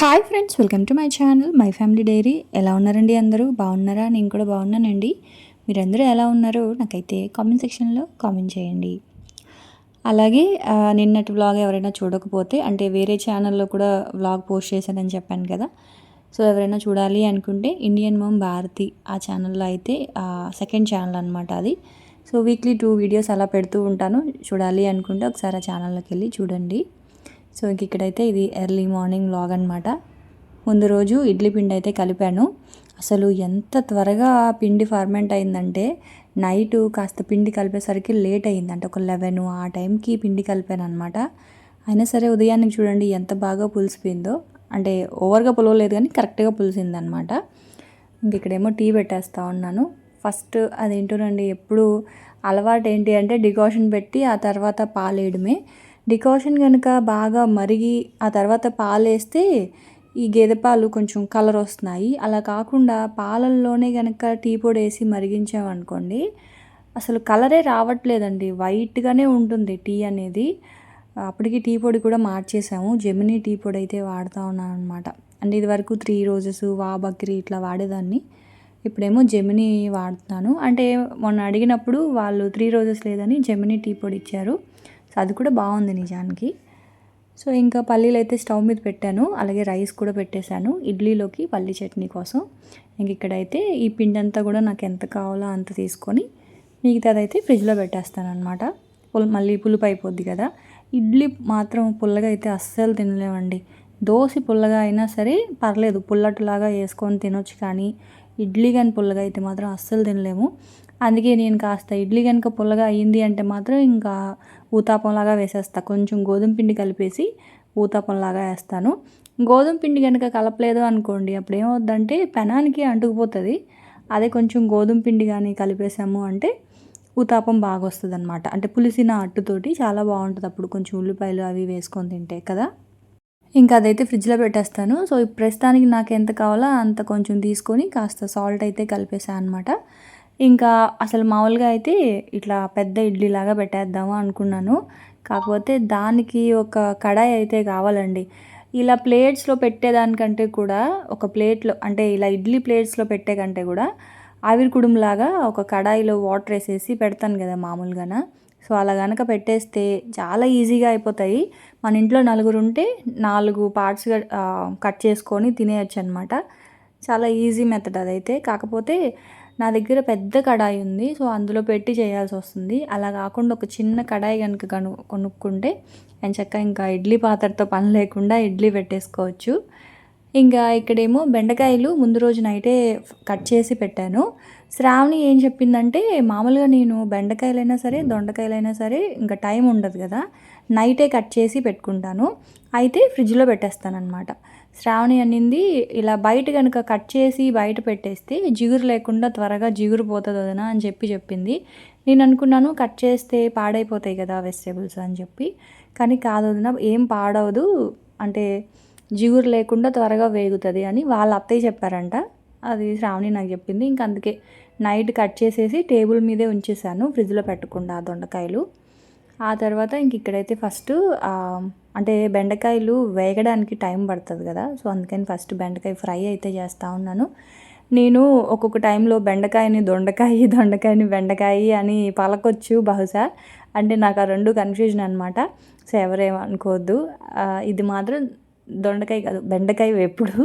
Hi friends welcome to my channel my family diary. ఎలా ఉన్నారండి అందరూ? బాగున్నారా? నేను కూడా బాగున్నానండి. మీరందరూ ఎలా ఉన్నారో నాకైతే కామెంట్ సెక్షన్లో కామెంట్ చేయండి. అలాగే నిన్నటి వ్లాగ్ ఎవరైనా చూడకపోతే అంటే వేరే ఛానల్లో కూడా వ్లాగ్ పోస్ట్ చేశానని చెప్పాను కదా. సో ఎవరైనా చూడాలి అనుకుంటే ఇండియన్ మోమ్ భారతి ఆ ఛానల్లో అయితే సెకండ్ ఛానల్ అనమాట అది. సో వీక్లీ టూ వీడియోస్ అలా పెడుతూ ఉంటాను. చూడాలి అనుకుంటే ఒకసారి ఆ ఛానల్లోకి వెళ్ళి చూడండి. సో ఇంక ఇక్కడైతే ఇది ఎర్లీ మార్నింగ్ లాగ్ అనమాట ముందు రోజు ఇడ్లీ పిండి అయితే కలిపాను. అసలు ఎంత త్వరగా పిండి ఫర్మెంట్ అయిందంటే నైట్ కాస్త పిండి కలిపేసరికి లేట్ అయింది అంటే ఒక లెవెన్ ఆ టైంకి పిండి కలిపాను అనమాట అయినా సరే ఉదయాన్నే చూడండి ఎంత బాగా పులిసిపోయిందో. అంటే ఓవర్గా పులవలేదు కానీ కరెక్ట్గా పులిసింది అనమాట ఇంక ఇక్కడేమో టీ పెట్టేస్తా ఉన్నాను. ఫస్ట్ అదేంటోనండి ఎప్పుడు అలవాటు ఏంటి అంటే డికాషన్ పెట్టి ఆ తర్వాత పాలేయడమే. డికాషన్ కనుక బాగా మరిగి ఆ తర్వాత పాలు వేస్తే ఈ గేదె పాలు కొంచెం కలర్ వస్తున్నాయి. అలా కాకుండా పాలల్లోనే కనుక టీ పొడి వేసి మరిగించామనుకోండి అసలు కలరే రావట్లేదండి. వైట్గానే ఉంటుంది టీ అనేది. అప్పటికి టీ పొడి కూడా మార్చేసాము. జెమినీ టీ పొడి అయితే వాడుతూ ఉన్నాను అనమాట అంటే ఇది వరకు త్రీ రోజెస్ వా బక్రీ ఇట్లా వాడేదాన్ని. ఇప్పుడేమో జెమినీ వాడుతున్నాను. అంటే మొన్న అడిగినప్పుడు వాళ్ళు త్రీ రోజెస్ లేదని జెమినీ టీ పొడి ఇచ్చారు. సో అది కూడా బాగుంది నిజానికి. సో ఇంకా పల్లీలు అయితే స్టవ్ మీద పెట్టాను. అలాగే రైస్ కూడా పెట్టేశాను ఇడ్లీలోకి పల్లీ చట్నీ కోసం. ఇంక ఇక్కడైతే ఈ పిండి అంతా కూడా నాకు ఎంత కావాలో అంత తీసుకొని మిగతాదైతే ఫ్రిడ్జ్లో పెట్టేస్తాను అనమాట మళ్ళీ పులుపు అయిపోద్ది కదా. ఇడ్లీ మాత్రం పుల్లగా అయితే అస్సలు తినలేమండి. దోశ పుల్లగా అయినా సరే పర్లేదు. పుల్లటిలాగా వేసుకొని తినొచ్చు కానీ ఇడ్లీ కానీ పుల్లగా అయితే మాత్రం అస్సలు తినలేము. అందుకే నేను కాస్త ఇడ్లీ కనుక పుల్లగా అయ్యింది అంటే మాత్రం ఇంకా ఊతాపంలాగా వేసేస్తా. కొంచెం గోధుమ పిండి కలిపేసి ఊతాపంలాగా వేస్తాను. గోధుమ పిండి కనుక కలపలేదు అనుకోండి అప్పుడు ఏమవుద్దంటే పెనానికి అంటుకుపోతుంది. అదే కొంచెం గోధుమ పిండి కానీ కలిపేసాము అంటే ఊతాపం బాగా వస్తుంది అనమాట అంటే పులిసిన అట్టుతోటి చాలా బాగుంటుంది అప్పుడు కొంచెం ఉల్లిపాయలు అవి వేసుకొని తింటే కదా. ఇంకా అదైతే ఫ్రిడ్జ్లో పెట్టేస్తాను. సో ప్రస్తుతానికి నాకు ఎంత కావాలో అంత కొంచెం తీసుకొని కాస్త సాల్ట్ అయితే కలిపేసాను అనమాట ఇంకా అసలు మామూలుగా అయితే ఇట్లా పెద్ద ఇడ్లీ లాగా పెట్టేద్దాము అనుకున్నాను. కాకపోతే దానికి ఒక కడాయి అయితే కావాలండి. ఇలా ప్లేట్స్లో పెట్టేదానికంటే కూడా ఒక ప్లేట్లో అంటే ఇలా ఇడ్లీ ప్లేట్స్లో పెట్టే కంటే కూడా ఆవిరి కుడుంలాగా ఒక కడాయిలో వాటర్ వేసేసి పెడతాను కదా మామూలుగాన. సో అలా కనుక పెట్టేస్తే చాలా ఈజీగా అయిపోతాయి. మన ఇంట్లో నలుగురు ఉంటే నాలుగు పార్ట్స్గా కట్ చేసుకొని తినేయచ్చు అనమాట చాలా ఈజీ మెథడ్ అదైతే. కాకపోతే నా దగ్గర పెద్ద కడాయి ఉంది. సో అందులో పెట్టి చేయాల్సి వస్తుంది. అలా కాకుండా ఒక చిన్న కడాయి కనుక కను కొనుక్కుంటే నేను చక్క ఇంకా ఇడ్లీ పాత్రతో పని లేకుండా ఇడ్లీ పెట్టేసుకోవచ్చు. ఇంకా ఇక్కడేమో బెండకాయలు ముందు రోజు నైటే కట్ చేసి పెట్టాను. శ్రావణి ఏం చెప్పిందంటే మామూలుగా నేను బెండకాయలైనా సరే దొండకాయలైనా సరే ఇంకా టైం ఉండదు కదా. నైటే కట్ చేసి పెట్టుకుంటాను. అయితే ఫ్రిడ్జ్లో పెట్టేస్తాను అనమాట శ్రావణి అనింది ఇలా బయట కనుక కట్ చేసి బయట పెట్టేస్తే జిగురు లేకుండా త్వరగా జిగురు పోతుంది వదనా అని చెప్పి చెప్పింది. నేను అనుకున్నాను కట్ చేస్తే పాడైపోతాయి కదా వెజిటేబుల్స్ అని చెప్పి. కానీ కాదు వదిన ఏం పాడవదు. అంటే జిగురు లేకుండా త్వరగా వేగుతుంది అని వాళ్ళ అత్తయ్య చెప్పారంట. అది శ్రావణి నాకు చెప్పింది. ఇంక అందుకే నైట్ కట్ చేసేసి టేబుల్ మీదే ఉంచేసాను ఫ్రిడ్జ్లో పెట్టకుండా ఆ దొండకాయలు. ఆ తర్వాత ఇంక ఇక్కడైతే ఫస్ట్ అంటే బెండకాయలు వేగడానికి టైం పడుతుంది కదా సో అందుకని ఫస్ట్ బెండకాయ ఫ్రై అయితే చేస్తూ ఉన్నాను. నేను ఒక్కొక్క టైంలో బెండకాయని దొండకాయ దొండకాయని బెండకాయ అని పలకొచ్చు బహుశా. అంటే నాకు ఆ రెండు కన్ఫ్యూజన్ అనమాట సో ఎవరేమనుకోవద్దు ఇది మాత్రం దొండకాయ కాదు బెండకాయ ఎప్పుడు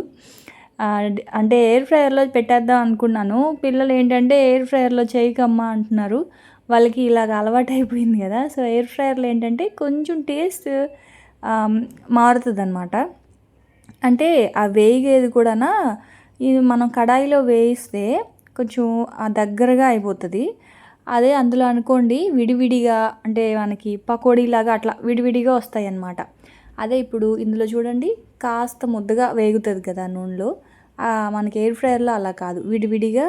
అంటే ఎయిర్ ఫ్రైయర్లో పెట్టేద్దాం అనుకున్నాను. పిల్లలు ఏంటంటే ఎయిర్ ఫ్రైయర్లో చేయకమ్మా అంటున్నారు. వాళ్ళకి ఇలాగ అలవాటు అయిపోయింది కదా. సో ఎయిర్ ఫ్రైయర్లో ఏంటంటే కొంచెం టేస్ట్ మారుతుంది అనమాట అంటే ఆ వేగేది కూడా ఇది మనం కడాయిలో వేయిస్తే కొంచెం ఆ దగ్గరగా అయిపోతుంది. అదే అందులో అనుకోండి విడివిడిగా అంటే మనకి పకోడీలాగా అట్లా విడివిడిగా వస్తాయి అన్నమాట అదే ఇప్పుడు ఇందులో చూడండి కాస్త ముద్దగా వేగుతుంది కదా నూనెలో. మనకి ఎయిర్ ఫ్రైయర్లో అలా కాదు. విడివిడిగా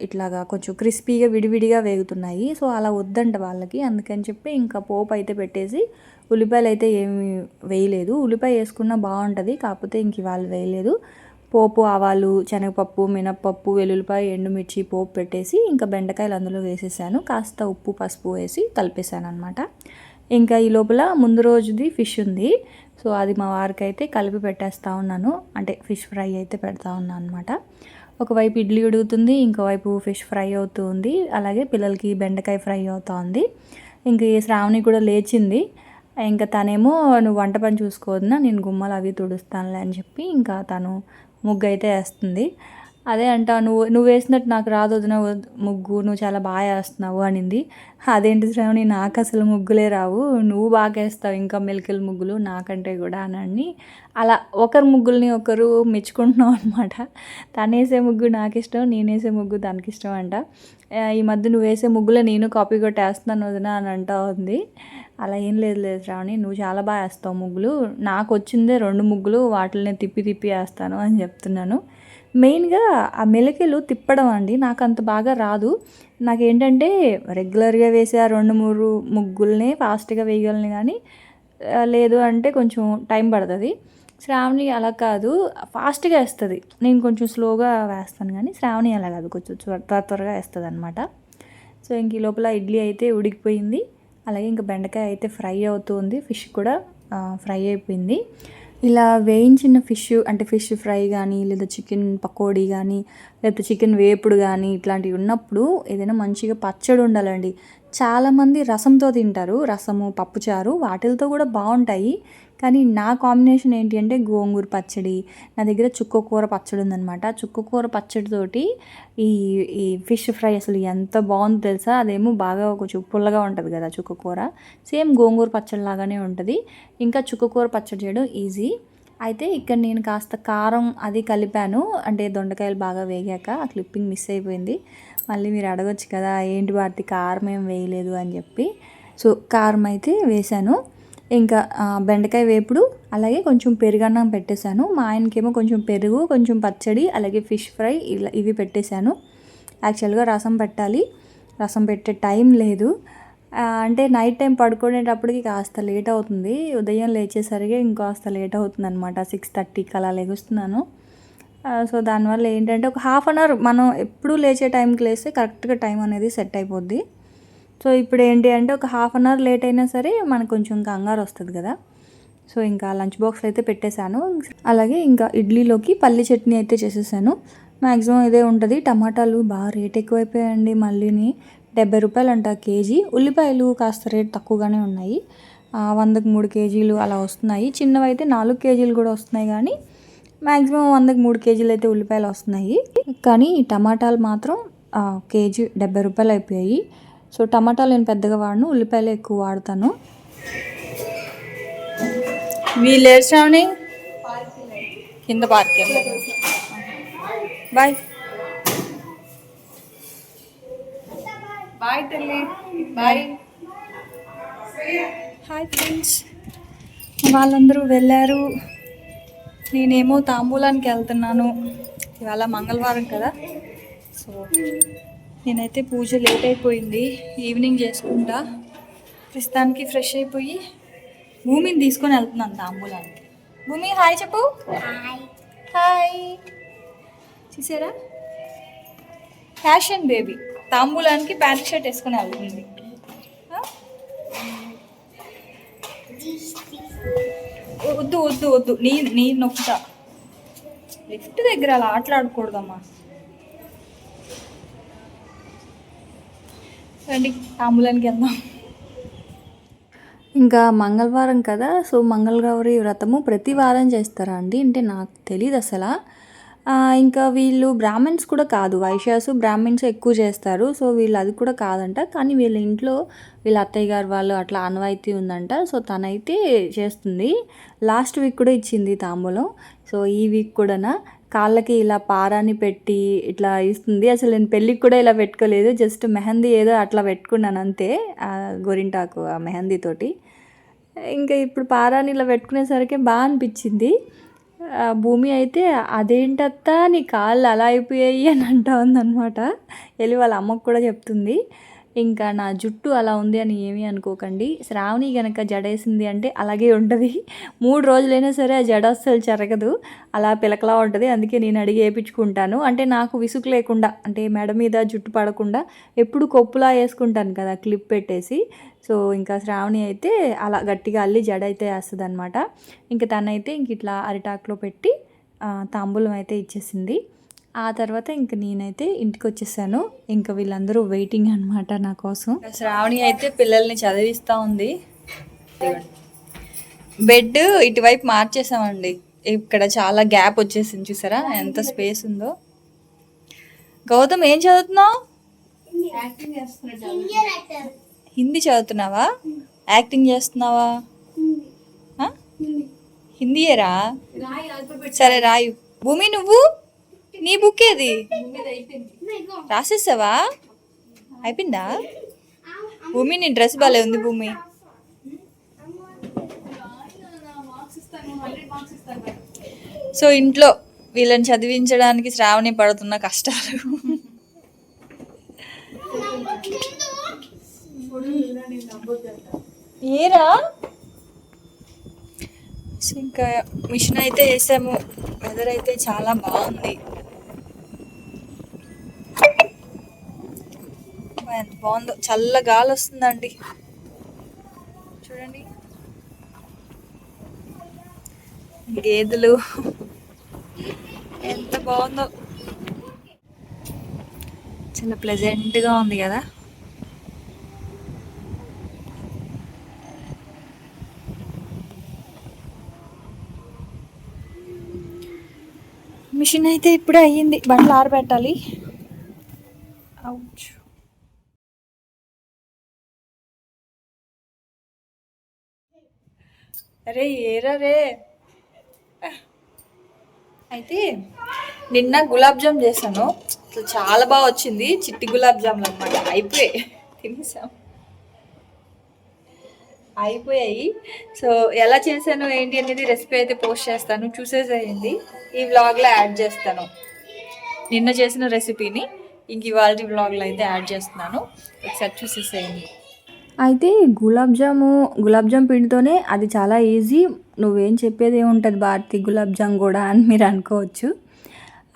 ఇట్లాగా కొంచెం క్రిస్పీగా విడివిడిగా వేగుతున్నాయి. సో అలా వద్దంట వాళ్ళకి. అందుకని చెప్పి ఇంకా పోపు అయితే పెట్టేసి ఉల్లిపాయలు అయితే ఏమి వేయలేదు. ఉల్లిపాయ వేసుకున్నా బాగుంటుంది కాకపోతే ఇంక ఇవాళ వేయలేదు. పోపు ఆవాలు శనగపప్పు మినప్పప్పు వెల్లుల్లిపాయ ఎండుమిర్చి పోపు పెట్టేసి ఇంకా బెండకాయలు అందులో వేసేసాను. కాస్త ఉప్పు పసుపు వేసి కలిపేసాను అనమాట ఇంకా ఈ లోపల ముందు రోజుది ఫిష్ ఉంది. సో అది మా వారికి అయితే కలిపి పెట్టేస్తూ ఉన్నాను. అంటే ఫిష్ ఫ్రై అయితే పెడతా ఉన్నాను అనమాట ఒకవైపు ఇడ్లీ ఉడుగుతుంది ఇంకోవైపు ఫిష్ ఫ్రై అవుతూ ఉంది అలాగే పిల్లలకి బెండకాయ ఫ్రై అవుతూ ఉంది ఇంక ఈ శ్రావణి కూడా లేచింది. ఇంకా తనేమో నువ్వు వంట పని చూసుకోవద్దునా నేను గుమ్మలు అవి తుడుస్తానులే అని చెప్పి ఇంకా తను ముగ్గు అయితే వేస్తుంది. అదే అంట నువ్వు నువ్వు వేసినట్టు నాకు రాదు వదిన ముగ్గు నువ్వు చాలా బాగా వేస్తున్నావు అనింది. అదేంటి శ్రావణి నాకు అసలు ముగ్గులే రావు నువ్వు బాగా వేస్తావు ఇంకా మెలికల ముగ్గులు నాకంటే కూడా అని అలా ఒకరి ముగ్గుల్ని ఒకరు మెచ్చుకుంటున్నాం అనమాట తను వేసే ముగ్గు నాకు ఇష్టం నేను వేసే ముగ్గు తనకి ఇష్టం అంట. ఈ మధ్య నువ్వు వేసే ముగ్గులే నేను కాపీ కొట్టేస్తున్నాను వదిన అని అంటా ఉంది. అలా ఏం లేదు లేదు శ్రావణి నువ్వు చాలా బాగా వేస్తావు ముగ్గులు నాకు వచ్చిందే రెండు ముగ్గులు వాటిని తిప్పి తిప్పి వేస్తాను అని చెప్తున్నాను. మెయిన్గా ఆ మెలికలు తిప్పడం అండి. నాకు అంత బాగా రాదు. నాకేంటంటే రెగ్యులర్గా వేసే ఆ రెండు మూడు ముగ్గుల్ని ఫాస్ట్గా వేయగలను కానీ లేదు అంటే కొంచెం టైం పడుతుంది. శ్రావణి అలా కాదు. ఫాస్ట్గా వేస్తుంది. నేను కొంచెం స్లోగా వేస్తాను కానీ శ్రావణి అలా కాదు. కొంచెం త్వర త్వరగా వేస్తుంది అనమాట సో ఇంక ఈ లోపల ఇడ్లీ అయితే ఉడికిపోయింది. అలాగే ఇంకా బెండకాయ అయితే ఫ్రై అవుతుంది. ఫిష్ కూడా ఫ్రై అయిపోయింది. ఇలా వేయించిన ఫిష్ అంటే ఫిష్ ఫ్రై కానీ లేదా చికెన్ పకోడీ కానీ లేకపోతే చికెన్ వేపుడు కానీ ఇట్లాంటివి ఉన్నప్పుడు ఏదైనా మంచిగా పచ్చడి ఉండాలండి. చాలామంది రసంతో తింటారు. రసము పప్పుచారు వాటిలతో కూడా బాగుంటాయి. కానీ నా కాంబినేషన్ ఏంటి అంటే గోంగూర పచ్చడి. నా దగ్గర చుక్కకూర పచ్చడి ఉందనమాట చుక్కకూర పచ్చడితోటి ఈ ఈ ఫిష్ ఫ్రై అసలు ఎంత బాగుందో తెలుసా? అదేమో బాగా కొంచెం పుల్లగా ఉంటుంది కదా చుక్కకూర సేమ్ గోంగూర పచ్చడి లాగానే ఉంటుంది. ఇంకా చుక్కకూర పచ్చడి చేయడం ఈజీ. అయితే ఇక్కడ నేను కాస్త కారం అది కలిపాను. అంటే దొండకాయలు బాగా వేగాక ఆ క్లిప్పింగ్ మిస్ అయిపోయింది. మళ్ళీ మీరు అడగొచ్చు కదా ఏంటి వాటి కారం ఏం వేయలేదు అని చెప్పి. సో కారం అయితే వేశాను. ఇంకా బెండకాయ వేపుడు అలాగే కొంచెం పెరుగన్నం పెట్టేశాను. మా ఆయనకేమో కొంచెం పెరుగు కొంచెం పచ్చడి అలాగే ఫిష్ ఫ్రై ఇలా ఇవి పెట్టేశాను. యాక్చువల్గా రసం పెట్టాలి. రసం పెట్టే టైం లేదు. అంటే నైట్ టైం పడుకునేటప్పటికి కాస్త లేట్ అవుతుంది. ఉదయం లేచేసరికి ఇంకాస్త లేట్ అవుతుంది అనమాట సిక్స్ థర్టీకి అలా లేగుస్తున్నాను. సో దానివల్ల ఏంటంటే ఒక హాఫ్ అన్ అవర్ మనం ఎప్పుడు లేచే టైంకి లేస్తే కరెక్ట్గా టైం అనేది సెట్ అయిపోద్ది. సో ఇప్పుడు ఏంటి అంటే ఒక హాఫ్ అన్ అవర్ లేట్ అయినా సరే మనకు కొంచెం కంగారు వస్తుంది కదా. సో ఇంకా లంచ్ బాక్స్లో అయితే పెట్టేశాను. అలాగే ఇంకా ఇడ్లీలోకి పల్లి చట్నీ అయితే చేసేసాను. మ్యాక్సిమం ఇదే ఉంటుంది. టమాటాలు బాగా రేట్ ఎక్కువైపోయాయండి మళ్ళీని. డెబ్బై రూపాయలు అంట కేజీ. ఉల్లిపాయలు కాస్త రేట్ తక్కువగానే ఉన్నాయి. వందకు మూడు కేజీలు అలా వస్తున్నాయి. చిన్నవి అయితే నాలుగు కేజీలు కూడా వస్తున్నాయి కానీ మ్యాక్సిమం వందకు మూడు కేజీలు అయితే ఉల్లిపాయలు వస్తున్నాయి. కానీ టమాటాలు మాత్రం కేజీ డెబ్బై రూపాయలు అయిపోయాయి. సో టమాటాలు నేను పెద్దగా వాడను ఉల్లిపాయలు ఎక్కువ వాడతాను. వీళ్ళు శ్రావణి? కింద పార్క్ బాయ్ బాయ్ తల్లి బాయ్ హాయ్ ఫ్రెండ్స్ వాళ్ళందరూ వెళ్ళారు. నేనేమో తాంబూలానికి వెళ్తున్నాను. ఇవాళ మంగళవారం కదా. సో నేనైతే పూజ లేట్ అయిపోయింది. ఈవినింగ్ చేసుకుంటా. ప్రస్తుతానికి ఫ్రెష్ అయిపోయి భూమిని తీసుకొని వెళ్తున్నాను తాంబూలానికి. భూమి హాయ్ చెప్పు. హాయ్. చూసారా? ఫ్యాషన్ బేబీ తాంబూలానికి ప్యాంట్ షర్ట్ వేసుకొని వెళ్తుంది. వద్దు వద్దు వద్దు. నీ నీ నొక్కుతా. లిఫ్ట్ దగ్గర అలా ఆటలాడకూడదమ్మా. రండి తాంబూలానికి వెళ్దాం. ఇంకా మంగళవారం కదా సో మంగళగౌరి వ్రతము ప్రతి వారం చేస్తారా అండి? అంటే నాకు తెలియదు అసలు. ఇంకా వీళ్ళు బ్రాహ్మిన్స్ కూడా కాదు వైశ్యాసు బ్రాహ్మిన్స్ ఎక్కువ చేస్తారు సో వీళ్ళు అది కూడా కాదంట. కానీ వీళ్ళ ఇంట్లో వీళ్ళ అత్తయ్య గారు వాళ్ళు అట్లా అనువైతే ఉందంట సో తనైతే చేస్తుంది. లాస్ట్ వీక్ కూడా ఇచ్చింది తాంబూలం సో ఈ వీక్ కూడా కాళ్ళకి ఇలా పారాని పెట్టి ఇట్లా ఇస్తుంది. అసలు నేను పెళ్ళికి కూడా ఇలా పెట్టుకోలేదు. జస్ట్ మెహందీ ఏదో అట్లా పెట్టుకున్నాను అంతే గోరింటాకు ఆ మెహందీతోటి ఇంకా ఇప్పుడు పారాని ఇలా పెట్టుకునేసరికి బాగా అనిపించింది. భూమి అయితే అదేంటత్తా నీ కాళ్ళు అలా అయిపోయాయి అని అంటా ఉందన్నమాట. వెళ్ళి వాళ్ళ అమ్మకు కూడా చెప్తుంది. ఇంకా నా జుట్టు అలా ఉంది అని ఏమీ అనుకోకండి. శ్రావణి గనక జడేసింది అంటే అలాగే ఉంటుంది. మూడు రోజులైనా సరే ఆ జడ అస్సలు జరగదు అలా పిలకలా ఉంటుంది. అందుకే నేను అడిగి వేయించుకుంటాను అంటే నాకు విసుగు లేకుండా అంటే మెడ మీద జుట్టు పడకుండా ఎప్పుడు కొప్పులా వేసుకుంటాను కదా క్లిప్ పెట్టేసి. సో ఇంకా శ్రావణి అయితే అలా గట్టిగా అల్లి జడ అయితే వేస్తుంది అనమాట ఇంకా తనైతే ఇంక ఇట్లా అరిటాకులో పెట్టి తాంబూలం అయితే ఇచ్చేసింది. ఆ తర్వాత ఇంక నేనైతే ఇంటికి వచ్చేసాను ఇంకా వీళ్ళందరూ వెయిటింగ్ అనమాట నా కోసం. శ్రావణి అయితే పిల్లల్ని చదివిస్తూ ఉంది. బెడ్ ఇటువైపు మార్చేసామండి. ఇక్కడ చాలా గ్యాప్ వచ్చేసింది చూసారా? ఎంత స్పేస్ ఉందో. గౌతమ్ ఏం చదువుతున్నావు? హిందీ చదువుతున్నావా? యాక్టింగ్ చేస్తున్నావా? హిందీయేరా? సరే రాయు. భూమి నువ్వు? నీ బుక్ ఏది రాసేసావా? అయిపోయిందా? భూమి నీ డ్రెస్ బాలే ఉంది భూమి. సో ఇంట్లో వీళ్ళని చదివించడానికి శ్రావణి పడుతున్న కష్టాలు. ఏరా? సో ఇంకా మిషన్ అయితే వేసాము వెదర్ అయితే చాలా బాగుంది. ఎంత బాగుందో. చల్ల గాలి వస్తుందండి చూడండి. గేదెలు. ఎంత బాగుందో. చాలా ప్లెజెంట్గా ఉంది కదా. మిషన్ అయితే ఇప్పుడే అయ్యింది. బండ్లు ఆరబెట్టాలి. అవుచ్ అరే ఏరా రే? అయితే నిన్న గులాబ్ జామ్ చేశాను. అసలు చాలా బాగా వచ్చింది. చిట్టి గులాబ్ జామ్లు అనమాట అయిపోయాయి. తినేసాము అయిపోయాయి. సో ఎలా చేశాను ఏంటి అనేది రెసిపీ అయితే పోస్ట్ చేస్తాను. చూసేసేయండి. ఈ వ్లాగ్లో యాడ్ చేస్తాను. నిన్న చేసిన రెసిపీని ఇంక ఇవాళ వ్లాగ్లో అయితే యాడ్ చేస్తున్నాను. ఒకసారి చూసేసేయండి. అయితే గులాబ్ జాము గులాబ్ జామ్ పిండితోనే అది చాలా ఈజీ. నువ్వేం చెప్పేది ఏముంటుంది భారతి గులాబ్ జామ్ కూడా అని మీరు అనుకోవచ్చు.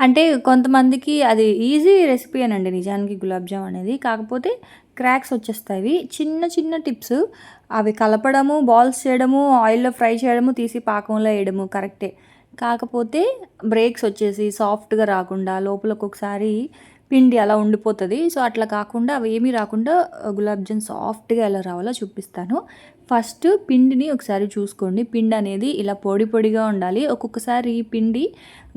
అంటే కొంతమందికి అది ఈజీ రెసిపీ అనండి నిజానికి గులాబ్ జామ్ అనేది. కాకపోతే క్రాక్స్ వచ్చేస్తాయి. చిన్న చిన్న టిప్స్. అవి కలపడము బాల్స్ చేయడము ఆయిల్లో ఫ్రై చేయడము తీసి పాకంలో వేయడము కరెక్టే. కాకపోతే బ్రేక్స్ వచ్చేసి సాఫ్ట్గా రాకుండా లోపల ఒక్కొక్కసారి పిండి అలా ఉండిపోతుంది. సో అట్లా కాకుండా అవి ఏమీ రాకుండా గులాబ్జామ్ సాఫ్ట్గా ఎలా రావాలో చూపిస్తాను. ఫస్ట్ పిండిని ఒకసారి చూసుకోండి. పిండి అనేది ఇలా పొడి పొడిగా ఉండాలి. ఒక్కొక్కసారి ఈ పిండి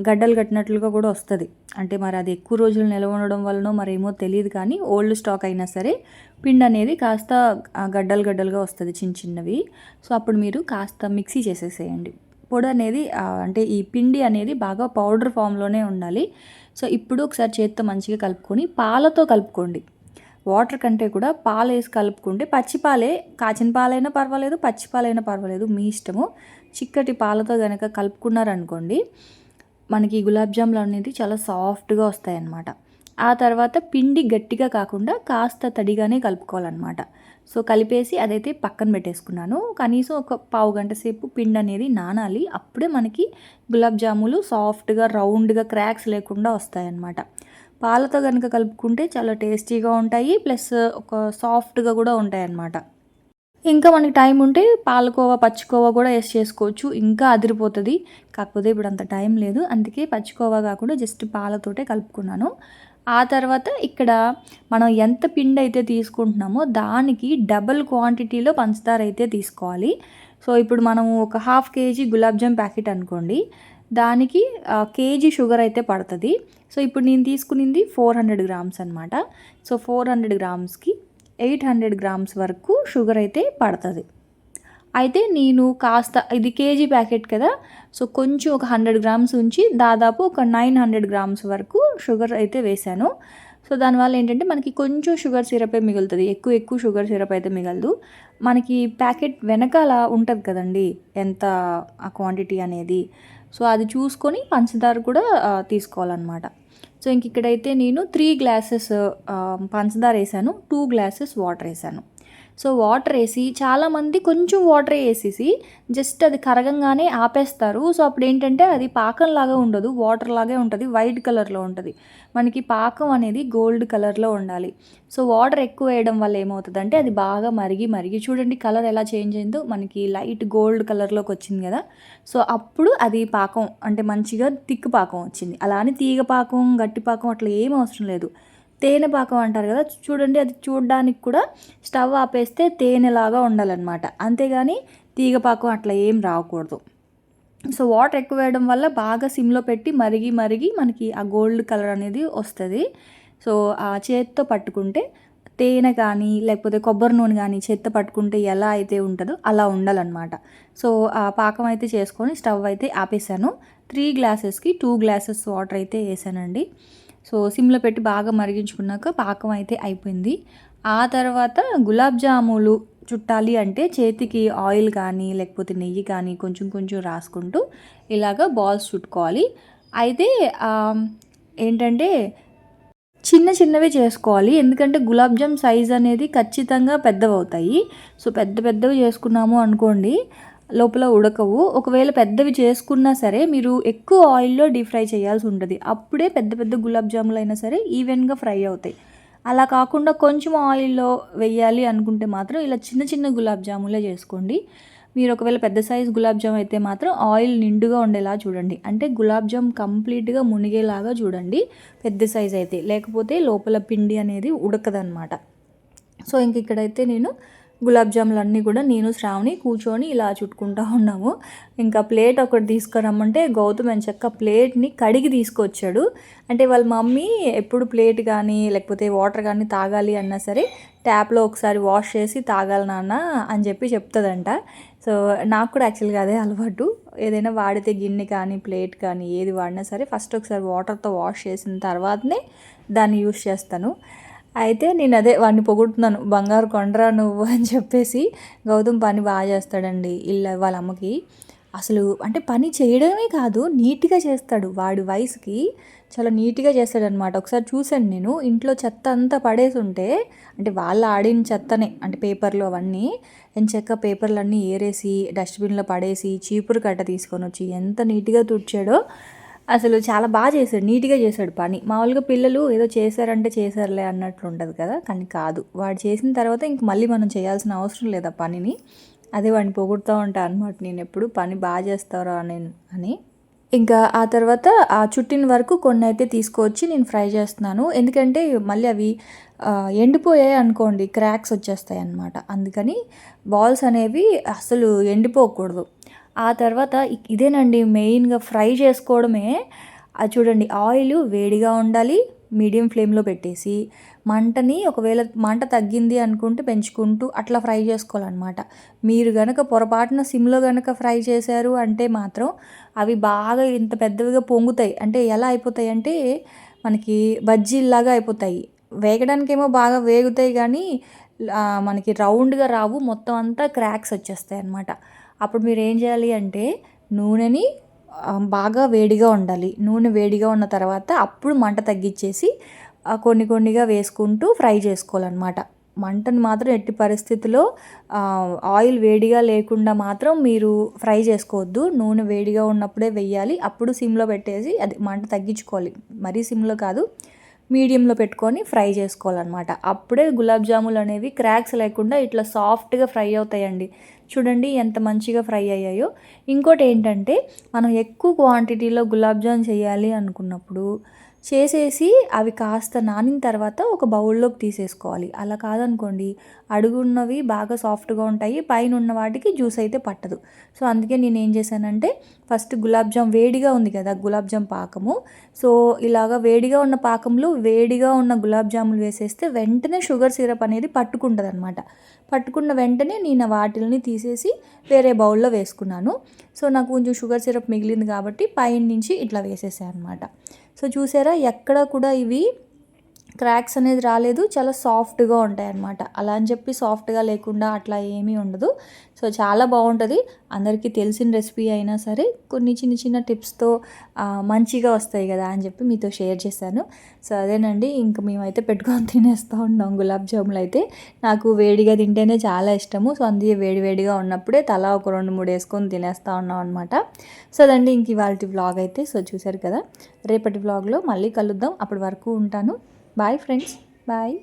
గడ్డలు కట్టినట్లుగా కూడా వస్తుంది. అంటే మరి అది ఎక్కువ రోజులు నిల్వ ఉండడం వలనో మరేమో తెలియదు కానీ ఓల్డ్ స్టాక్ అయినా సరే పిండి అనేది కాస్త గడ్డలు గడ్డలుగా వస్తుంది చిన్న చిన్నవి. సో అప్పుడు మీరు కాస్త మిక్సీ చేసేసేయండి. పొడి అనేది అంటే ఈ పిండి అనేది బాగా పౌడర్ ఫామ్లోనే ఉండాలి. సో ఇప్పుడు ఒకసారి చేత్తో మంచిగా కలుపుకొని పాలతో కలుపుకోండి. వాటర్ కంటే కూడా పాలు వేసి కలుపుకుంటే పచ్చిపాలే కాచిన పాలైనా పర్వాలేదు పచ్చిపాలైనా పర్వాలేదు మీ ఇష్టము. చిక్కటి పాలతో కనుక కలుపుకున్నారనుకోండి మనకి గులాబ్ జాములు అనేది చాలా సాఫ్ట్గా వస్తాయన్నమాట. ఆ తర్వాత పిండి గట్టిగా కాకుండా కాస్త తడిగానే కలుపుకోవాలన్నమాట. సో కలిపేసి అదైతే పక్కన పెట్టేసుకున్నాను. కనీసం ఒక పావు గంట సేపు పిండి అనేది నానాలి. అప్పుడే మనకి గులాబ్ జాములు సాఫ్ట్గా రౌండ్గా క్రాక్స్ లేకుండా వస్తాయన్నమాట. పాలతో కనుక కలుపుకుంటే చాలా టేస్టీగా ఉంటాయి. ప్లస్ ఒక సాఫ్ట్గా కూడా ఉంటాయన్నమాట. ఇంకా మనకి టైం ఉంటే పాలకోవా పచ్చికోవా కూడా వేసి చేసుకోవచ్చు. ఇంకా అదిరిపోతుంది. కాకపోతే ఇప్పుడు అంత టైం లేదు. అందుకే పచ్చికోవా కాకుండా జస్ట్ పాలతోటే కలుపుకున్నాను. ఆ తర్వాత ఇక్కడ మనం ఎంత పిండి అయితే తీసుకుంటున్నామో దానికి డబల్ క్వాంటిటీలో పంచదార అయితే తీసుకోవాలి. సో ఇప్పుడు మనము ఒక half KG gulab jam packet అనుకోండి. దానికి కేజీ షుగర్ అయితే పడుతుంది. సో ఇప్పుడు నేను తీసుకునింది ఫోర్ హండ్రెడ్ గ్రామ్స్ అనమాట సో ఫోర్ హండ్రెడ్ గ్రామ్స్కి ఎయిట్ హండ్రెడ్ గ్రామ్స్ వరకు షుగర్ అయితే పడుతుంది. అయితే నేను కాస్త ఇది కేజీ ప్యాకెట్ కదా సో కొంచెం ఒక హండ్రెడ్ గ్రామ్స్ ఉంచి దాదాపు ఒక నైన్ హండ్రెడ్ గ్రామ్స్ వరకు షుగర్ అయితే వేశాను. సో దానివల్ల ఏంటంటే మనకి కొంచెం షుగర్ సిరపే మిగులుతుంది ఎక్కువ ఎక్కువ షుగర్ సిరప్ అయితే మిగలదు. మనకి ప్యాకెట్ వెనకాల ఉంటుంది కదండి ఎంత ఆ క్వాంటిటీ అనేది సో అది చూసుకొని పంచదార కూడా తీసుకోవాలన్నమాట. సో ఇంక ఇక్కడైతే నేను త్రీ గ్లాసెస్ పంచదార వేసాను టూ గ్లాసెస్ వాటర్ వేసాను. సో వాటర్ వేసి చాలామంది కొంచెం వాటర్ వేసేసి జస్ట్ అది కరగంగానే ఆపేస్తారు. సో అప్పుడు ఏంటంటే అది పాకం లాగా ఉండదు వాటర్ లాగే ఉంటుంది వైట్ కలర్లో ఉంటుంది. మనకి పాకం అనేది గోల్డ్ కలర్లో ఉండాలి. సో వాటర్ ఎక్కువ వేయడం వల్ల ఏమవుతుందంటే అది బాగా మరిగి మరిగి చూడండి కలర్ ఎలా చేంజ్ అయిందో మనకి లైట్ గోల్డ్ కలర్లోకి వచ్చింది కదా. సో అప్పుడు అది పాకం అంటే మంచిగా తిక్కు పాకం వచ్చింది. అలా అని తీగ పాకం గట్టి పాకం అట్లా ఏం అవసరం లేదు. తేనె పాకం అంటారు కదా చూడండి అది చూడడానికి కూడా స్టవ్ ఆపేస్తే తేనెలాగా ఉండాలన్నమాట. అంతేగాని తీగ పాకం అట్లా ఏం రాకూడదు. సో వాటర్ ఎక్కువ వేయడం వల్ల బాగా సిమ్లో పెట్టి మరిగి మరిగి మనకి ఆ గోల్డ్ కలర్ అనేది వస్తుంది. సో ఆ చేత్తో పట్టుకుంటే తేనె కానీ లేకపోతే కొబ్బరి నూనె కానీ చేత్తో పట్టుకుంటే ఎలా అయితే ఉంటుందో అలా ఉండాలన్నమాట. సో ఆ పాకం అయితే చేసుకొని స్టవ్ అయితే ఆపేసాను. త్రీ గ్లాసెస్కి టూ గ్లాసెస్ వాటర్ అయితే వేసానండి. సో సిమ్లో పెట్టి బాగా మరిగించుకున్నాక పాకం అయితే అయిపోయింది. ఆ తర్వాత గులాబ్ జాములు చుట్టాలి అంటే చేతికి ఆయిల్ కానీ లేకపోతే నెయ్యి కానీ కొంచెం కొంచెం రాసుకుంటూ ఇలాగ బాల్స్ చుట్టుకోవాలి. అయితే ఏంటంటే చిన్న చిన్నవి చేసుకోవాలి. ఎందుకంటే గులాబ్ జామ్ సైజ్ అనేది ఖచ్చితంగా పెద్దవి అవుతాయి సో పెద్ద పెద్దవి చేసుకున్నాము అనుకోండి లోపల ఉడకవు. ఒకవేళ పెద్దవి చేసుకున్నా సరే మీరు ఎక్కువ ఆయిల్లో డీప్ ఫ్రై చేయాల్సి ఉంటుంది. అప్పుడే పెద్ద పెద్ద గులాబ్ జాములు అయినా సరే ఈవెన్గా ఫ్రై అవుతాయి. అలా కాకుండా కొంచెం ఆయిల్లో వెయ్యాలి అనుకుంటే మాత్రం ఇలా చిన్న చిన్న గులాబ్ జాములే చేసుకోండి. మీరు ఒకవేళ పెద్ద సైజ్ గులాబ్ జామ్ అయితే మాత్రం ఆయిల్ నిండుగా ఉండేలా చూడండి. అంటే గులాబ్ జామ్ కంప్లీట్గా మునిగేలాగా చూడండి. పెద్ద సైజ్ అయితే. లేకపోతే లోపల పిండి అనేది ఉడకదనమాట సో ఇంక ఇక్కడైతే నేను గులాబ్ జాములు అన్నీ కూడా నేను శ్రావణి కూర్చొని ఇలా చుట్టుకుంటా ఉన్నాము. ఇంకా ప్లేట్ ఒకటి తీసుకురమ్మంటే గౌతమ్ అని చెక్క ప్లేట్ని కడిగి తీసుకొచ్చాడు. అంటే వాళ్ళ మమ్మీ ఎప్పుడు ప్లేట్ కానీ లేకపోతే వాటర్ కానీ తాగాలి అన్నా సరే ట్యాప్లో ఒకసారి వాష్ చేసి తాగాలి నాన్న అని చెప్పి చెప్తుందంట. సో నాకు కూడా యాక్చువల్గా అదే అలవాటు. ఏదైనా వాడితే గిన్నె కానీ ప్లేట్ కానీ ఏది వాడినా సరే ఫస్ట్ ఒకసారి వాటర్తో వాష్ చేసిన తర్వాతనే దాన్ని యూస్ చేస్తాను. అయితే నేను అదే వాడిని పొగుడుతున్నాను. బంగారు కొండరా నువ్వు అని చెప్పేసి గౌతమ్ పని బాగా చేస్తాడండి ఇల్లు వాళ్ళ అమ్మకి. అసలు అంటే పని చేయడమే కాదు నీట్గా చేస్తాడు. వాడి వయసుకి చాలా నీట్గా చేస్తాడనమాట ఒకసారి చూశాను నేను ఇంట్లో చెత్త అంతా పడేసి ఉంటే అంటే వాళ్ళు ఆడిన చెత్తనే అంటే పేపర్లు అవన్నీ ఎంచక్క పేపర్లు అన్నీ ఏరేసి డస్ట్బిన్లో పడేసి చీపురు కట్ట తీసుకొని వచ్చి ఎంత నీట్గా తుడిచాడో అసలు చాలా బాగా చేశాడు నీట్గా చేశాడు పని. మామూలుగా పిల్లలు ఏదో చేశారంటే చేశారులే అన్నట్లు ఉండదు కదా? కానీ కాదు. వాడు చేసిన తర్వాత ఇంక మళ్ళీ మనం చేయాల్సిన అవసరం లేదు ఆ పనిని. అదే వాడిని పొగుడుతూ ఉంటాను అనమాట నేను ఎప్పుడు పని బాగా చేస్తారా అని అని. ఇంకా ఆ తర్వాత ఆ చుట్టిన వరకు కొన్ని అయితే తీసుకొచ్చి నేను ఫ్రై చేస్తున్నాను. ఎందుకంటే మళ్ళీ అవి ఎండిపోయాయి అనుకోండి క్రాక్స్ వచ్చేస్తాయి అన్నమాట అందుకని బాల్స్ అనేవి అసలు ఎండిపోకూడదు. ఆ తర్వాత ఇదేనండి మెయిన్గా ఫ్రై చేసుకోవడమే. అది చూడండి ఆయిల్ వేడిగా ఉండాలి మీడియం ఫ్లేమ్లో పెట్టేసి మంటని ఒకవేళ మంట తగ్గింది అనుకుంటే పెంచుకుంటూ అట్లా ఫ్రై చేసుకోవాలన్నమాట. మీరు గనక పొరపాటున సిమ్లో గనక ఫ్రై చేశారు అంటే మాత్రం అవి బాగా ఇంత పెద్దవిగా పొంగుతాయి. అంటే ఎలా అయిపోతాయి అంటే మనకి బజ్జీల్లాగా అయిపోతాయి. వేగడానికేమో బాగా వేగుతాయి కానీ మనకి రౌండ్గా రావు మొత్తం అంతా క్రాక్స్ వచ్చేస్తాయి అన్నమాట అప్పుడు మీరు ఏం చేయాలి అంటే నూనెని బాగా వేడిగా ఉండాలి నూనె వేడిగా ఉన్న తర్వాత అప్పుడు మంట తగ్గించేసి కొన్ని కొన్నిగా వేసుకుంటూ ఫ్రై చేసుకోవాలన్నమాట. మంటను మాత్రం ఎట్టి పరిస్థితిలో ఆయిల్ వేడిగా లేకుండా మాత్రం మీరు ఫ్రై చేసుకోవద్దు. నూనె వేడిగా ఉన్నప్పుడే వెయ్యాలి అప్పుడు సిమ్లో పెట్టేసి అది మంట తగ్గించుకోవాలి. మరీ సిమ్లో కాదు మీడియంలో పెట్టుకొని ఫ్రై చేసుకోవాలన్నమాట. అప్పుడే గులాబ్ జాములు అనేవి క్రాక్స్ లేకుండా ఇట్లా సాఫ్ట్గా ఫ్రై అవుతాయండి. చూడండి ఎంత మంచిగా ఫ్రై అయ్యాయో. ఇంకోటి ఏంటంటే మనం ఎక్కువ క్వాంటిటీలో గులాబ్ జామ్ చేయాలి అనుకున్నప్పుడు చేసేసి అవి కాస్త నానిన తర్వాత ఒక బౌల్లోకి తీసేసుకోవాలి. అలా కాదనుకోండి అడుగున్నవి బాగా సాఫ్ట్గా ఉంటాయి పైన ఉన్న వాటికి జ్యూస్ అయితే పట్టదు. సో అందుకే నేను ఏం చేశానంటే ఫస్ట్ గులాబ్ జామ్ వేడిగా ఉంది కదా గులాబ్ జామ్ పాకము. సో ఇలాగా వేడిగా ఉన్న పాకంలో వేడిగా ఉన్న గులాబ్ జాములు వేసేస్తే వెంటనే షుగర్ సిరప్ అనేది పట్టుకుంటుంది అనమాట పట్టుకున్న వెంటనే నేను వాటిల్ని తీసేసి వేరే బౌల్లో వేసుకున్నాను. సో నాకు కొంచెం షుగర్ సిరప్ మిగిలింది కాబట్టి పైన నుంచి ఇట్లా వేసేసాను అనమాట సో చూసారా ఎక్కడ కూడా ఇవి క్రాక్స్ అనేది రాలేదు చాలా సాఫ్ట్గా ఉంటాయి అన్నమాట అలా అని చెప్పి సాఫ్ట్గా లేకుండా అట్లా ఏమీ ఉండదు. సో చాలా బాగుంటుంది. అందరికీ తెలిసిన రెసిపీ అయినా సరే కొన్ని చిన్న చిన్న టిప్స్తో మంచిగా వస్తాయి కదా అని చెప్పి మీతో షేర్ చేశాను. సో అదేనండి. ఇంకా మేమైతే పెట్టుకొని తినేస్తూ ఉన్నాం గులాబ్ జాములు అయితే. నాకు వేడిగా తింటేనే చాలా ఇష్టము. సో అందుకే వేడి వేడిగా ఉన్నప్పుడే తలా ఒక రెండు మూడు వేసుకొని తినేస్తూ ఉన్నాం అనమాట సో అదండి ఇంక ఇవాళ వ్లాగ్ అయితే. సో చూసారు కదా? రేపటి వ్లాగ్లో మళ్ళీ కలుద్దాం. అప్పటి వరకు ఉంటాను. Bye friends bye